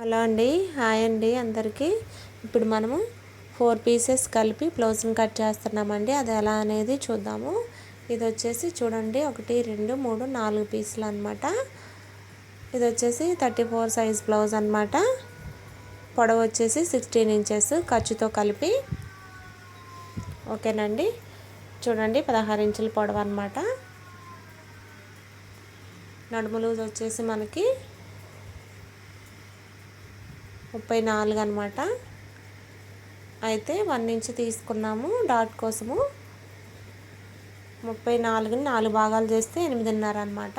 Hello అండి hi అండి అందరికీ. ఇప్పుడు మనము ఫోర్ పీసెస్ కలిపి బ్లౌజ్ని కట్ చేస్తున్నామండి. అది ఎలా అనేది చూద్దాము. ఇది వచ్చేసి చూడండి ఒకటి రెండు మూడు నాలుగు పీసులు అనమాట ఇది వచ్చేసి థర్టీ ఫోర్ సైజ్ బ్లౌజ్ అనమాట పొడవు వచ్చేసి సిక్స్టీన్ ఇంచెస్ ఖర్చుతో కలిపి. ఓకేనండి. చూడండి పదహారు ఇంచుల పొడవు అనమాట నడుము లూజ్ వచ్చేసి మనకి ముప్పై నాలుగు అనమాట అయితే వన్ ఇంచ్ తీసుకున్నాము డాట్ కోసము. ముప్పై నాలుగుని నాలుగు భాగాలు చేస్తే ఎనిమిదిన్నర అనమాట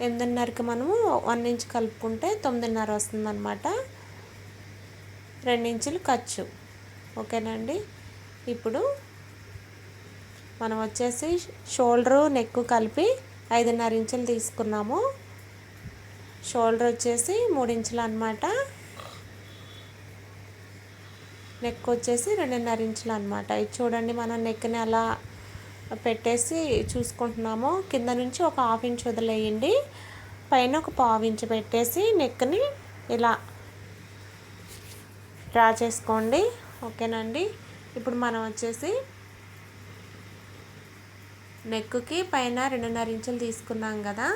ఎనిమిదిన్నరకి మనము వన్ ఇంచ్ కలుపుకుంటే తొమ్మిదిన్నర వస్తుందన్నమాట. ఇంచులు ఖర్చు. ఓకేనండి? ఇప్పుడు మనం వచ్చేసి షోల్డరు నెక్ కలిపి ఐదున్నర ఇంచులు తీసుకున్నాము. షోల్డర్ వచ్చేసి మూడించులు అనమాట నెక్ వచ్చేసి రెండున్నర ఇంచులు అనమాట ఇది చూడండి మనం నెక్ని అలా పెట్టేసి చూసుకుంటున్నాము. కింద నుంచి ఒక హాఫ్ ఇంచ్ వదిలేయండి. పైన ఒక పావు ఇంచ్ పెట్టేసి నెక్ని ఇలా డ్రా చేసుకోండి. ఓకేనండి? ఇప్పుడు మనం వచ్చేసి నెక్కి పైన రెండున్నర ఇంచులు తీసుకున్నాం కదా.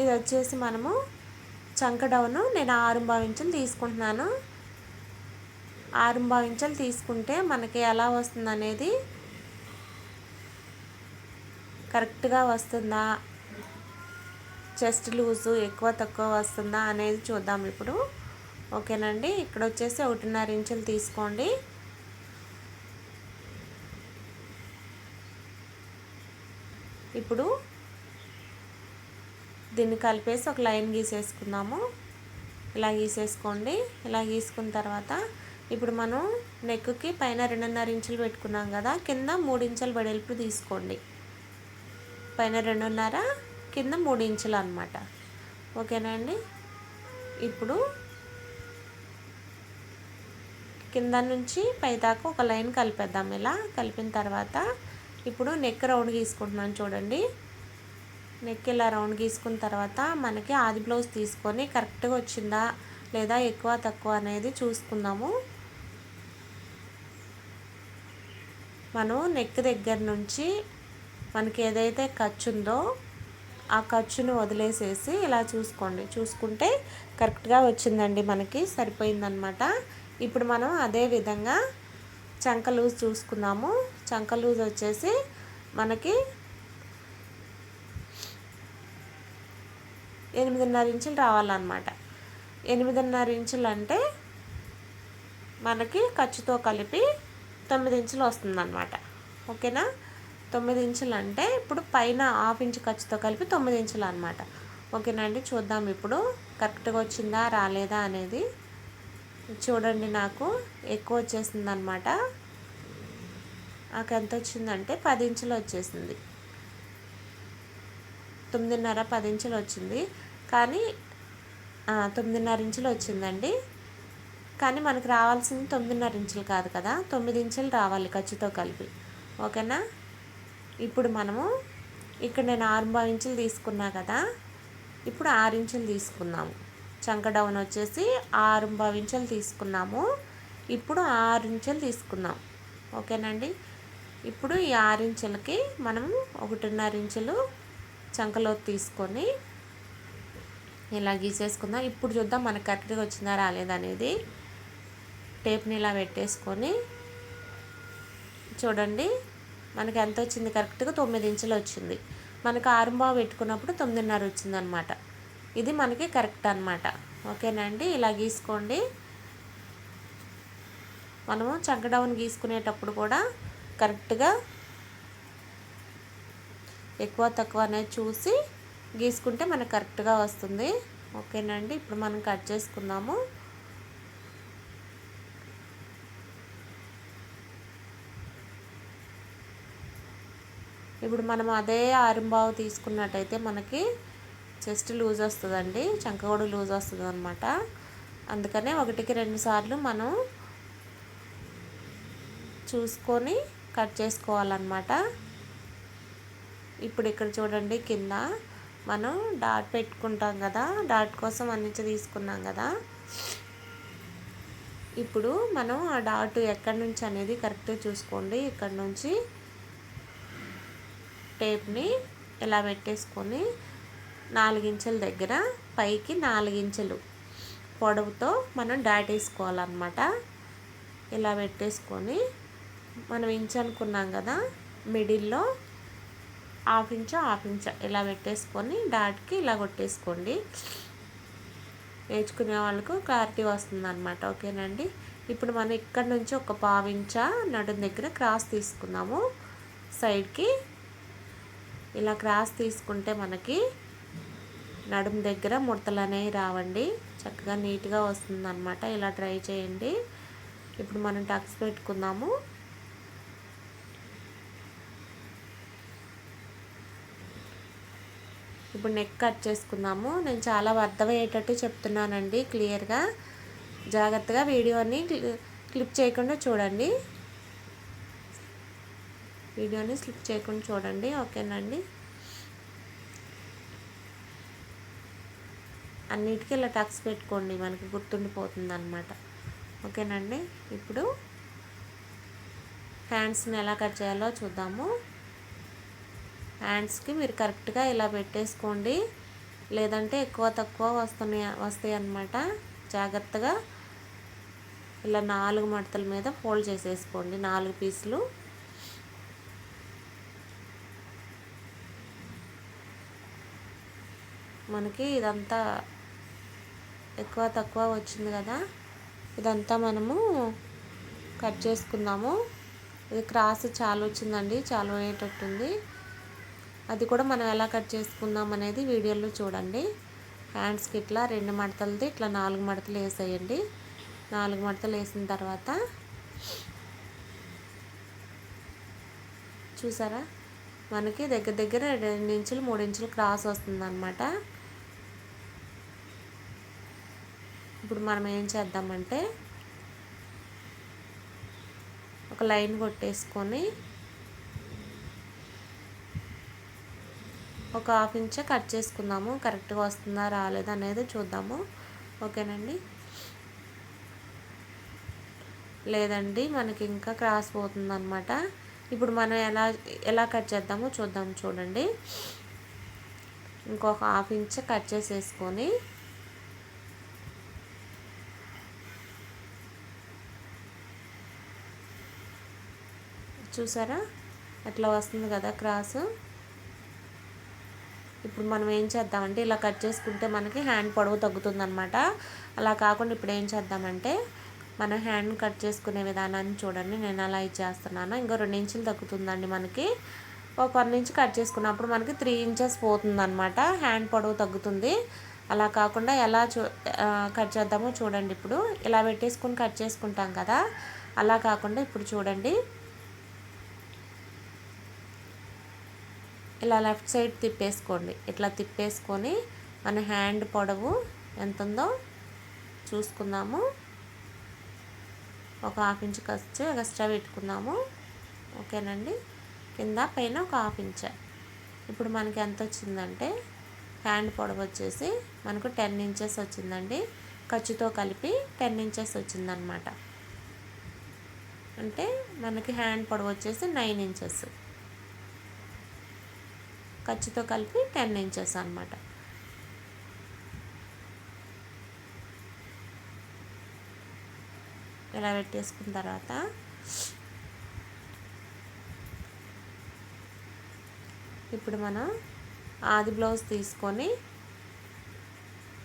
ఇది వచ్చేసి మనము చంక డౌను. నేను ఆరు ఇంచులు తీసుకుంటున్నాను. ఆరు ఇంచులు తీసుకుంటే మనకి ఎలా వస్తుంది అనేది కరెక్ట్గా వస్తుందా? చెస్ట్ లూజు ఎక్కువ తక్కువ వస్తుందా అనేది చూద్దాం ఇప్పుడు. ఓకేనండి? ఇక్కడ వచ్చేసి ఒకటిన్నర ఇంచులు తీసుకోండి. ఇప్పుడు దీన్ని కలిపేసి ఒక లైన్ గీసేసుకుందాము. ఇలా గీసేసుకోండి. ఇలా గీసుకున్న తర్వాత ఇప్పుడు మనం నెక్కి పైన రెండున్నర ఇంచులు పెట్టుకున్నాం కదా కింద మూడు వెడల్పు తీసుకోండి. పైన రెండున్నర కింద మూడు ఇంచులు అనమాట ఓకేనా అండి? ఇప్పుడు కింద నుంచి పైదాకా ఒక లైన్ కలిపేద్దాం. ఇలా కలిపిన తర్వాత ఇప్పుడు నెక్ రౌండ్ గీసుకుంటున్నాను చూడండి. నెక్ ఇలా రౌండ్ గీసుకున్న తర్వాత మనకి ఆది బ్లౌజ్ తీసుకొని కరెక్ట్గా వచ్చిందా లేదా ఎక్కువ తక్కువ అనేది చూసుకుందాము. మనం నెక్ దగ్గర నుంచి మనకి ఏదైతే ఖర్చు ఉందో ఆ ఖర్చును వదిలేసేసి ఇలా చూసుకోండి. చూసుకుంటే కరెక్ట్గా వచ్చిందండి మనకి సరిపోయిందనమాట ఇప్పుడు మనం అదే విధంగా చంక లూజ్ చూసుకుందాము. చంక లూజ్ వచ్చేసి మనకి ఎనిమిదిన్నర ఇంచులు రావాలన్నమాట. ఎనిమిదిన్నర ఇంచులు అంటే మనకి ఖర్చుతో కలిపి తొమ్మిది ఇంచులు వస్తుందన్నమాట. ఓకేనా? తొమ్మిది ఇంచులు అంటే ఇప్పుడు పైన హాఫ్ ఇంచు ఖర్చుతో కలిపి తొమ్మిది ఇంచులు అనమాట ఓకేనా అండి? చూద్దాం ఇప్పుడు కరెక్ట్గా వచ్చిందా రాలేదా అనేది. చూడండి నాకు ఎక్కువ వచ్చేసింది అనమాట నాకు ఎంత వచ్చిందంటే పది ఇంచులు వచ్చేసింది. తొమ్మిదిన్నర పది ఇంచులు వచ్చింది. కానీ తొమ్మిదిన్నర ఇంచులు వచ్చిందండి. కానీ మనకు రావాల్సింది తొమ్మిదిన్నర ఇంచులు కాదు కదా. తొమ్మిది ఇంచులు రావాలి ఖర్చుతో కలిపి. ఓకేనా? ఇప్పుడు మనము ఇక్కడ నేను ఆరు ఇంచులు తీసుకున్నా కదా. ఇప్పుడు ఆరు ఇంచులు తీసుకున్నాము. చంక డౌన్ వచ్చేసి ఆరు ఇంచులు తీసుకున్నాము. ఇప్పుడు ఆరు ఇంచులు తీసుకున్నాం. ఓకేనండి? ఇప్పుడు ఈ ఆరు ఇంచులకి మనం ఒకటిన్నర ఇంచులు చంకలో తీసుకొని ఇలా గీసేసుకుందాం. ఇప్పుడు చూద్దాం మనకు కరెక్ట్గా వచ్చిందా రాలేదనేది టేప్ని ఇలా పెట్టేసుకొని చూడండి మనకి ఎంత వచ్చింది? కరెక్ట్గా తొమ్మిది ఇంచులు వచ్చింది. మనకు ఆరుంబావు పెట్టుకున్నప్పుడు తొమ్మిదిన్నర వచ్చిందనమాట. ఇది మనకి కరెక్ట్ అనమాట. ఓకేనండి ఇలా గీసుకోండి. మనము చంక డౌన్ గీసుకునేటప్పుడు కూడా కరెక్ట్గా ఎక్కువ తక్కువ అనేది చూసి గీసుకుంటే మనకు కరెక్ట్గా వస్తుంది. ఓకేనండి ఇప్పుడు మనం కట్ చేసుకుందాము. ఇప్పుడు మనం అదే ఆరింబావు తీసుకున్నట్టయితే మనకి చెస్ట్ లూజ్ వస్తుందండి చంక కూడా లూజ్ వస్తుంది అనమాట అందుకనే ఒకటికి రెండు సార్లు మనం చూసుకొని కట్ చేసుకోవాలన్నమాట. ఇప్పుడు ఇక్కడ చూడండి కింద మనం డాట్ పెట్టుకుంటాం కదా డాట్ కోసం అన్నించి తీసుకున్నాం కదా. ఇప్పుడు మనం ఆ డాట్ ఎక్కడి నుంచి అనేది కరెక్ట్గా చూసుకోండి. ఇక్కడ నుంచి టేప్ని ఇలా పెట్టేసుకొని నాలుగించెల దగ్గర పైకి నాలుగించెలు పొడవుతో మనం డాట్ వేసుకోవాలన్నమాట. ఇలా పెట్టేసుకొని మనం ఇంచ్ అనుకున్నాం కదా మిడిల్లో హాఫ్ ఇంచ్ హాఫ్ ఇంచ్ ఇలా పెట్టేసుకొని డాట్కి ఇలా కొట్టేసుకోండి. నేర్చుకునే వాళ్ళకు క్లారిటీ వస్తుంది అనమాట ఓకేనండి? ఇప్పుడు మనం ఇక్కడ నుంచి ఒక పావించ నడుం దగ్గర క్రాస్ తీసుకుందాము. సైడ్కి ఇలా క్రాస్ తీసుకుంటే మనకి నడుము దగ్గర ముడతలు అనేవి రావండి. చక్కగా నీట్గా వస్తుంది అనమాట ఇలా ట్రై చేయండి. ఇప్పుడు మనం టక్స్ పెట్టుకుందాము. ఇప్పుడు నెక్ కట్ చేసుకుందాము. నేను చాలా అర్థమయ్యేటట్టు చెప్తున్నానండి క్లియర్గా జాగ్రత్తగా వీడియోని క్లిప్ చేయకుండా చూడండి. వీడియోని స్లిప్ చేయకుండా చూడండి ఓకేనండి? అన్నిటికీ ఇలా టక్స్ పెట్టుకోండి మనకి గుర్తుండిపోతుంది అనమాట ఓకేనండి? ఇప్పుడు హ్యాండ్స్ని ఎలా కట్ చేయాలో చూద్దాము. హ్యాండ్స్కి మీరు కరెక్ట్గా ఇలా పెట్టేసుకోండి. లేదంటే ఎక్కువ తక్కువ వస్తున్నాయి వస్తాయి అన్నమాట జాగ్రత్తగా ఇలా నాలుగు మడతల మీద ఫోల్డ్ చేసేసుకోండి. నాలుగు పీసులు. మనకి ఇదంతా ఎక్కువ తక్కువ వచ్చింది కదా. ఇదంతా మనము కట్ చేసుకుందాము. ఇది క్రాస్ చాలా వచ్చిందండి. చాలా అయ్యేటట్టుంది. అది కూడా మనం ఎలా కట్ చేసుకుందాం అనేది వీడియోలో చూడండి. హ్యాండ్స్కి ఇట్లా రెండు మడతలది ఇట్లా నాలుగు మడతలు వేసేయండి. నాలుగు మడతలు వేసిన తర్వాత చూసారా? మనకి దగ్గర దగ్గర రెండు ఇంచులు మూడు ఇంచులు క్రాస్ వస్తుందన్నమాట. ఇప్పుడు మనం ఏం చేద్దామంటే ఒక లైన్ కొట్టేసుకొని ఒక హాఫ్ ఇంచే కట్ చేసుకుందాము. కరెక్ట్గా వస్తుందా రాలేదా అనేది చూద్దాము. ఓకేనండి? లేదండి మనకి ఇంకా క్రాస్ పోతుందన్నమాట. ఇప్పుడు మనం ఎలా ఎలా కట్ చేద్దామో చూద్దాం చూడండి. ఇంకొక హాఫ్ ఇంచ్ కట్ చేసేసుకొని చూసారా? అట్లా వస్తుంది కదా క్రాసు ఇప్పుడు మనం ఏం చేద్దామంటే ఇలా కట్ చేసుకుంటే మనకి హ్యాండ్ పొడవు తగ్గుతుందనమాట అలా కాకుండా ఇప్పుడు ఏం చేద్దామంటే మనం హ్యాండ్ కట్ చేసుకునే విధానాన్ని చూడండి. నేను అలా ఇచ్చేస్తున్నాను ఇంకో రెండు ఇంచులు తగ్గుతుందండి మనకి. ఒక వన్ ఇంచ్ కట్ చేసుకున్నప్పుడు మనకి త్రీ ఇంచెస్ పోతుందనమాట హ్యాండ్ పొడవు తగ్గుతుంది. అలా కాకుండా ఎలా చూ కట్ చేద్దామో చూడండి. ఇప్పుడు ఇలా పెట్టేసుకుని కట్ చేసుకుంటాం కదా. అలా కాకుండా ఇప్పుడు చూడండి. ఇలా లెఫ్ట్ సైడ్ తిప్పేసుకోండి. ఇట్లా తిప్పేసుకొని మన హ్యాండ్ పొడవు ఎంత ఉందో చూసుకుందాము. ఒక హాఫ్ ఇంచ్ ఖర్చు ఎక్స్ట్రా పెట్టుకుందాము. ఓకేనండి? కింద పైన ఒక హాఫ్ ఇంచ్. ఇప్పుడు మనకి ఎంత వచ్చిందంటే హ్యాండ్ పొడవు వచ్చేసి మనకు టెన్ ఇంచెస్ వచ్చిందండి. ఖర్చుతో కలిపి టెన్ ఇంచెస్ వచ్చిందనమాట. అంటే మనకి హ్యాండ్ పొడవు వచ్చేసి నైన్ ఇంచెస్. ఖర్చుతో కలిపి టెన్ ఇంచెస్ అనమాట ఇలా పెట్టేసుకున్న తర్వాత ఇప్పుడు మనం ఆది బ్లౌజ్ తీసుకొని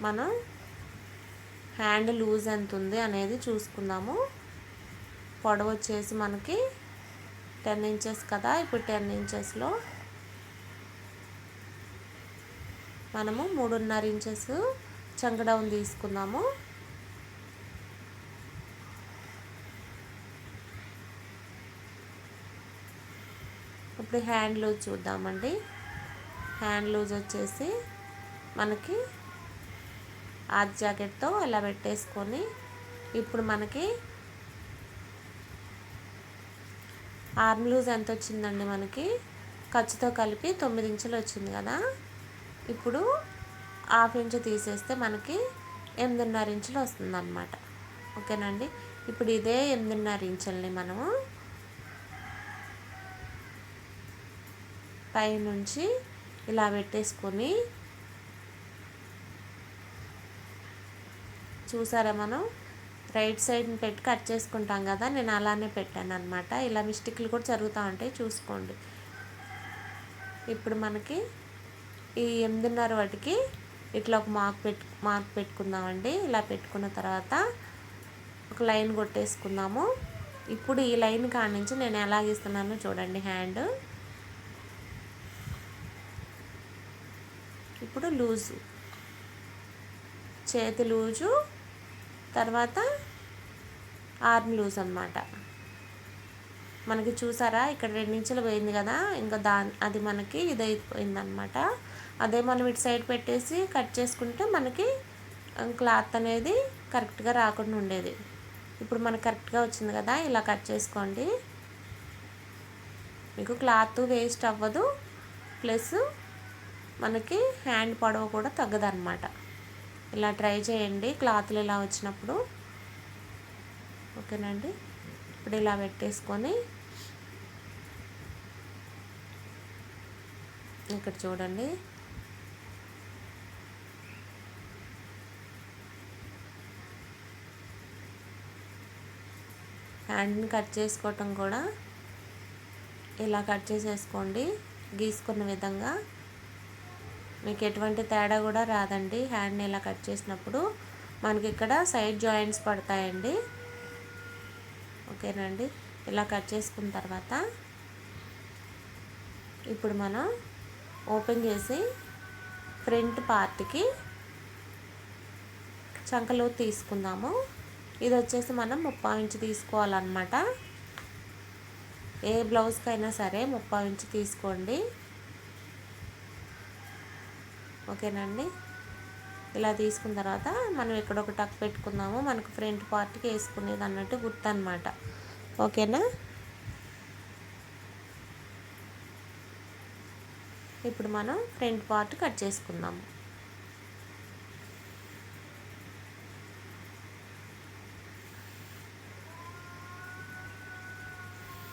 మనం హ్యాండ్ లూజ్ ఎంత ఉంది అనేది చూసుకుందాము. పొడవు వచ్చేసి మనకి టెన్ ఇంచెస్ కదా ఇప్పుడు టెన్ ఇంచెస్లో మనము మూడున్నర ఇంచెస్ చంకడౌన్ తీసుకుందాము. ఇప్పుడు హ్యాండ్ లూజ్ చూద్దామండి. హ్యాండ్ లూజ్ వచ్చేసి మనకి ఆర్ట్ జాకెట్తో ఇలా పెట్టేసుకొని ఇప్పుడు మనకి ఆర్మ్ లూజ్ ఎంత వచ్చిందండి మనకి? ఖర్చుతో కలిపి తొమ్మిది ఇంచులు వచ్చింది కదా? ఇప్పుడు హాఫ్ ఇంచ్ తీసేస్తే మనకి ఎనిమిదిన్నర ఇంచులు వస్తుందన్నమాట. ఓకేనండి? ఇప్పుడు ఇదే ఎనిమిదిన్నర ఇంచుల్ని మనము పైనుంచి ఇలా పెట్టేసుకొని చూసారా మనం? రైట్ సైడ్ని పెట్టి కట్ చేసుకుంటాం కదా నేను అలానే పెట్టాను అనమాట ఇలా మిస్టేక్లు కూడా జరుగుతూ ఉంటాయి చూసుకోండి. ఇప్పుడు మనకి ఈ ఎనిమిదిన్నర వాటికి ఇట్లా ఒక మార్క్ పెట్టు మార్క్ పెట్టుకుందామండి. ఇలా పెట్టుకున్న తర్వాత ఒక లైన్ కొట్టేసుకుందాము. ఇప్పుడు ఈ లైన్ కాడ నుంచి నేను ఎలా గీస్తున్నానో చూడండి హ్యాండ్. ఇప్పుడు లూజు. చేతి లూజు తర్వాత ఆర్మ్ లూజ్ అనమాట మనకి చూసారా? ఇక్కడ రెండించులు పోయింది కదా. ఇంకా దా అది మనకి ఇది అయిపోయింది అనమాట అదే మనం ఇటు సైడ్ పెట్టేసి కట్ చేసుకుంటే మనకి క్లాత్ అనేది కరెక్ట్గా రాకుండా ఉండేది. ఇప్పుడు మనకు కరెక్ట్గా వచ్చింది కదా ఇలా కట్ చేసుకోండి. మీకు క్లాత్ వేస్ట్ అవ్వదు. ప్లస్ మనకి హ్యాండ్ పొడవు కూడా తగ్గదన్నమాట. ఇలా ట్రై చేయండి. క్లాత్లు ఇలా వచ్చినప్పుడు. ఓకేనండి? ఇప్పుడు ఇలా పెట్టేసుకొని. ఇక్కడ చూడండి. హ్యాండ్ని కట్ చేసుకోవటం కూడా ఇలా కట్ చేసేసుకోండి. గీసుకున్న విధంగా. మీకు ఎటువంటి తేడా కూడా రాదండి. హ్యాండ్ని ఇలా కట్ చేసినప్పుడు మనకి ఇక్కడ సైడ్ జాయింట్స్ పడతాయండి. ఓకేనండి. ఇలా కట్ చేసుకున్న తర్వాత ఇప్పుడు మనం ఓపెన్ చేసి ఫ్రంట్ పార్ట్కి చంకలో తీసుకుందాము. ఇది వచ్చేసి మనం ముప్పై ఇంచు తీసుకోవాలన్నమాట. ఏ బ్లౌజ్కైనా సరే ముప్పై ఇంచు తీసుకోండి. ఓకేనండి? ఇలా తీసుకున్న తర్వాత మనం ఇక్కడ ఒక టక్ పెట్టుకుందాము. మనకు ఫ్రంట్ పార్ట్కి వేసుకునేది అన్నట్టు గుర్తు అనమాట ఓకేనా? ఇప్పుడు మనం ఫ్రంట్ పార్ట్ కట్ చేసుకుందాము.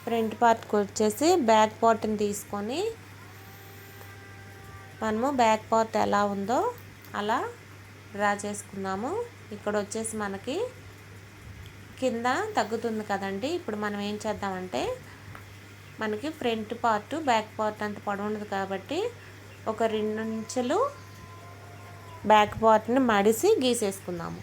ఫ్రంట్ పార్ట్కి వచ్చేసి బ్యాక్ పార్ట్ని తీసుకొని మనము బ్యాక్ పార్ట్ ఎలా ఉందో అలా డ్రా చేసుకుందాము. ఇక్కడ వచ్చేసి మనకి కింద తగ్గుతుంది కదండి. ఇప్పుడు మనం ఏం చేద్దామంటే మనకి ఫ్రంట్ పార్ట్ బ్యాక్ పార్ట్ అంత పడుండదు కాబట్టి ఒక రెండు నుంచెలు బ్యాక్ పార్ట్ని మడిసి గీసేసుకుందాము.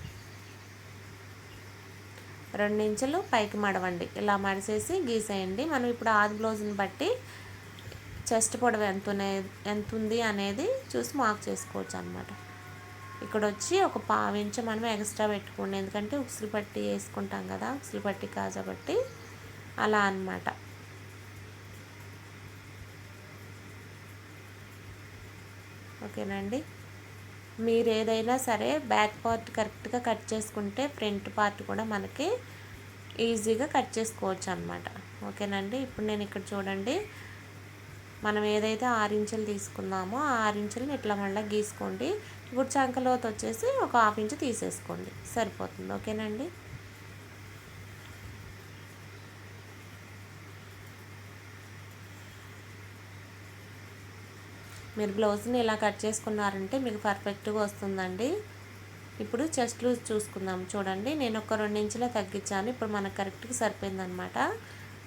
రెండు ఇంచులు పైకి మడవండి. ఇలా మడిసేసి గీసేయండి. మనం ఇప్పుడు ఆది బ్లౌజ్ని బట్టి చెస్ట్ పొడవు ఎంత ఎంత ఉంది అనేది చూసి మార్క్ చేసుకోవచ్చు అనమాట ఇక్కడ వచ్చి ఒక పావించ మనం ఎక్స్ట్రా పెట్టుకోండి. ఎందుకంటే ఉసిరి పట్టి వేసుకుంటాం కదా ఉసిరి పట్టి కాజబట్టి అలా అనమాట ఓకేనండి మీరు ఏదైనా సరే బ్యాక్ పార్ట్ కరెక్ట్గా కట్ చేసుకుంటే ఫ్రంట్ పార్ట్ కూడా మనకి ఈజీగా కట్ చేసుకోవచ్చు అనమాట ఓకేనండి? ఇప్పుడు నేను ఇక్కడ చూడండి. మనం ఏదైతే ఆరు ఇంచులు తీసుకున్నామో ఆ ఆరు ఇంచులను ఇట్లా మళ్ళీ గీసుకోండి. ఇప్పుడు చంకలోతు వచ్చేసి ఒక హాఫ్ ఇంచు తీసేసుకోండి. సరిపోతుంది. ఓకేనండి? మీరు బ్లౌజ్ని ఇలా కట్ చేసుకున్నారంటే మీకు పర్ఫెక్ట్గా వస్తుందండి. ఇప్పుడు చెస్ట్ లూజ్ చూసుకుందాం. చూడండి నేను ఒక రెండు ఇంచులే తగ్గించాను. ఇప్పుడు మనకు కరెక్ట్గా సరిపోయిందనమాట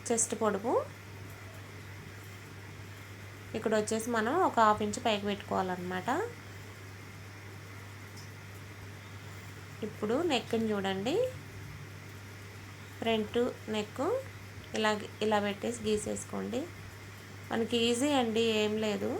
చెస్ట్ పొడుపు. ఇక్కడ వచ్చేసి మనం ఒక హాఫ్ ఇంచ్ పైకి పెట్టుకోవాలన్నమాట. ఇప్పుడు నెక్ని చూడండి. ఫ్రంట్ నెక్ ఇలా ఇలా పెట్టేసి గీసేసుకోండి. మనకి ఈజీ అండి ఏం లేదు.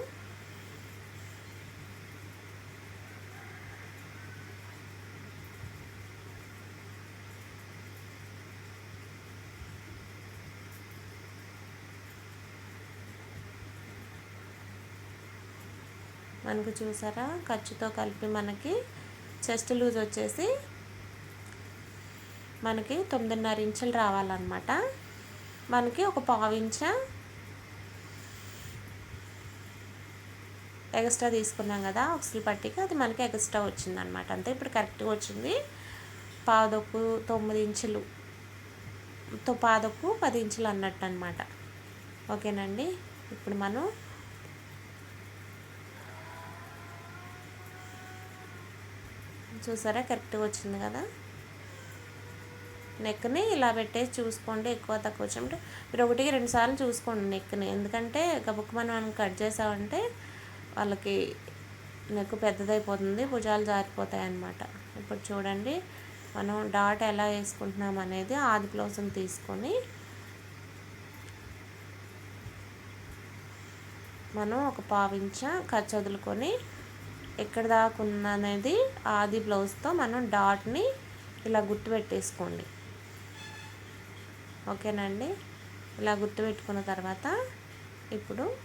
మనకు చూసారా? ఖర్చుతో కలిపి మనకి చెస్ట్ లూజ్ వచ్చేసి మనకి తొమ్మిదిన్నర ఇంచులు రావాలన్నమాట. మనకి ఒక పావు ఇంచ ఎక్స్ట్రా తీసుకున్నాం కదా ఒకసారి పట్టికి అది మనకి ఎక్స్ట్రా వచ్చింది అనమాట అంతే ఇప్పుడు కరెక్ట్గా వచ్చింది. పాదొక్కు తొమ్మిది ఇంచులు. తో పాదొక్కు పది ఇంచులు అన్నట్టు అనమాట ఓకేనండి? ఇప్పుడు మనం చూసారా? కరెక్ట్గా వచ్చింది కదా? నెక్ని ఇలా పెట్టేసి చూసుకోండి ఎక్కువ తక్కువ వచ్చినప్పుడు మీరు ఒకటికి రెండు సార్లు చూసుకోండి నెక్ని. ఎందుకంటే గబుక్ మనం కట్ చేసామంటే వాళ్ళకి నెక్ పెద్దదైపోతుంది భుజాలు జారిపోతాయి అన్నమాట ఇప్పుడు చూడండి మనం డాట్ ఎలా వేసుకుంటున్నాం అనేది ఆది బ్లౌజ్ని తీసుకొని మనం ఒక పావించ ఖర్చు వదులుకొని ఎక్కడ దాకా ఉందనేది ఆది బ్లౌజ్తో మనం డాట్ని ఇలా గుర్తు పెట్టేసుకోండి. ఓకేనండి? ఇలా గుర్తు పెట్టుకున్న తర్వాత ఇప్పుడు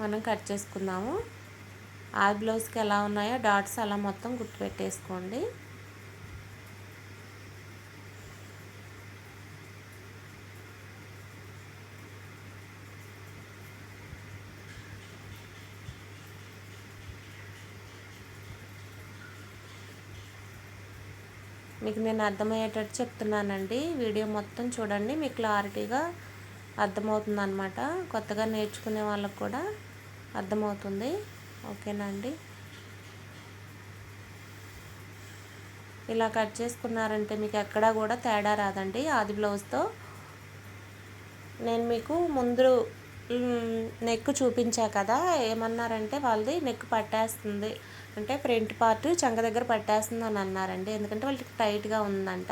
మనం కట్ చేసుకుందాము. ఆ బ్లౌజ్కి ఎలా ఉన్నాయో డాట్స్ అలా మొత్తం గుర్తు పెట్టేసుకోండి. మీకు నేను అర్థమయ్యేటట్టు చెప్తున్నానండి. వీడియో మొత్తం చూడండి. మీకు క్లారిటీగా అర్థమవుతుంది అనమాట కొత్తగా నేర్చుకునే వాళ్ళకు కూడా అర్థమవుతుంది. ఓకేనా అండి? ఇలా కట్ చేసుకున్నారంటే మీకు ఎక్కడా కూడా తేడా రాదండి. ఆది బ్లౌజ్తో నేను మీకు ముందు నెక్ చూపించా కదా. ఏమన్నారంటే వాళ్ళది నెక్ పట్టేస్తుంది. అంటే ఫ్రంట్ పార్ట్ చంక దగ్గర పట్టేస్తుంది అని అన్నారండి. ఎందుకంటే వాళ్ళకి టైట్గా ఉందంట.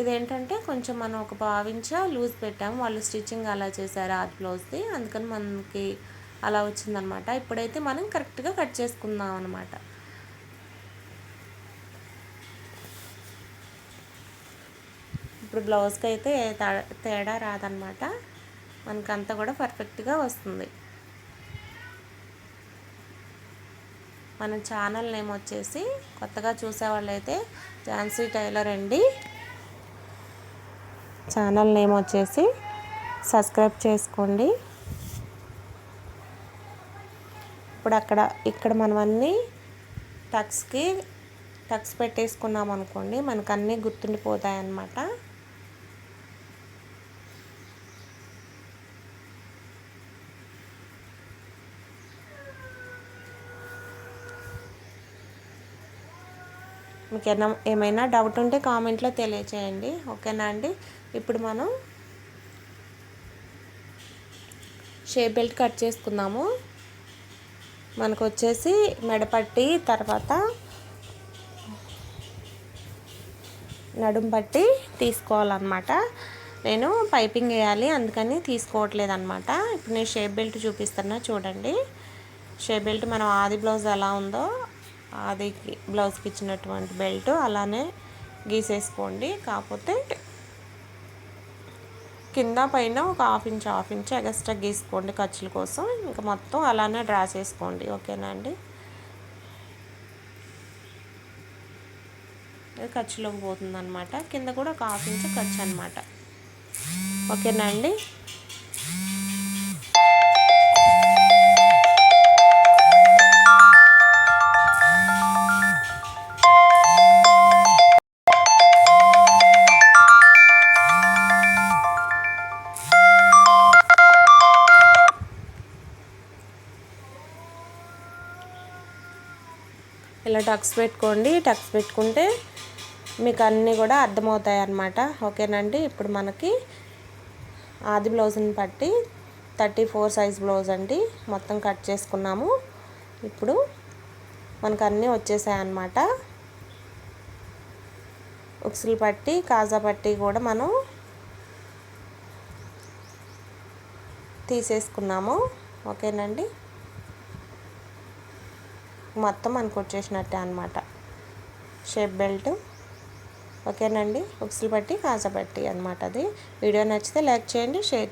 ఇదేంటంటే కొంచెం మనం ఒక భావించ లూజ్ పెట్టాము. వాళ్ళు స్టిచ్చింగ్ అలా చేశారు ఆ బ్లౌజ్ది. అందుకని మనకి అలా వచ్చిందనమాట. ఇప్పుడైతే మనం కరెక్ట్గా కట్ చేసుకుందాం అనమాట ఇప్పుడు బ్లౌజ్కి అయితే తేడా రాదనమాట. మనకంతా కూడా పర్ఫెక్ట్గా వస్తుంది. మన ఛానల్ నేమ్ వచ్చేసి కొత్తగా చూసేవాళ్ళైతే ఝాన్సీ టైలర్ అండి. ఛానల్ నేమ్ వచ్చేసి సబ్స్క్రైబ్ చేసుకోండి. ఇప్పుడు అక్కడ ఇక్కడ మనం అన్నీ టక్స్కి టక్స్ పెట్టేసుకున్నాం అనుకోండి మనకు అన్నీ గుర్తుండిపోతాయి అన్నమాట మీకు ఏమైనా ఏమైనా డౌట్ ఉంటే కామెంట్లో తెలియచేయండి. ఓకేనా అండి? ఇప్పుడు మనం షేప్ బెల్ట్ కట్ చేసుకుందాము. మనకు వచ్చేసి మెడపట్టి తర్వాత నడుం పట్టి తీసుకోవాలన్నమాట. నేను పైపింగ్ వేయాలి అందుకని తీసుకోవట్లేదు అనమాట ఇప్పుడు నేను షేప్ బెల్ట్ చూపిస్తున్నా చూడండి. షేప్ బెల్ట్ మనం ఆది బ్లౌజ్ ఎలా ఉందో. అది బ్లౌజ్కి ఇచ్చినటువంటి బెల్ట్ అలానే గీసేసుకోండి. కాకపోతే కింద పైన ఒక half inch half inch extra గీసుకోండి ఖర్చుల కోసం. ఇంకా మొత్తం అలానే డ్రా చేసుకోండి. ఓకేనా అండి? ఖర్చులోకి పోతుంది అనమాట కింద కూడా ఒక హాఫ్ ఇంచ్ ఖర్చు అనమాట ఓకేనా అండి? టక్స్ పెట్టుకోండి. టక్స్ పెట్టుకుంటే మీకు అన్నీ కూడా అర్థమవుతాయి అన్నమాట. ఓకేనండి? ఇప్పుడు మనకి ఆది బ్లౌజ్ని బట్టి థర్టీ ఫోర్ సైజ్ బ్లౌజ్ అండి. మొత్తం కట్ చేసుకున్నాము. ఇప్పుడు మనకు అన్నీ వచ్చేసాయి అన్నమాట. ఉక్సులు పట్టి కాజా పట్టి కూడా మనం తీసేసుకున్నాము. ఓకేనండి? మొత్తం మనకు వచ్చేసినట్టే అనమాట షేప్ బెల్ట్ ఓకేనండి? ఉక్సులు పట్టి కాజా పట్టి అనమాట అది. వీడియో నచ్చితే లైక్ చేయండి షేర్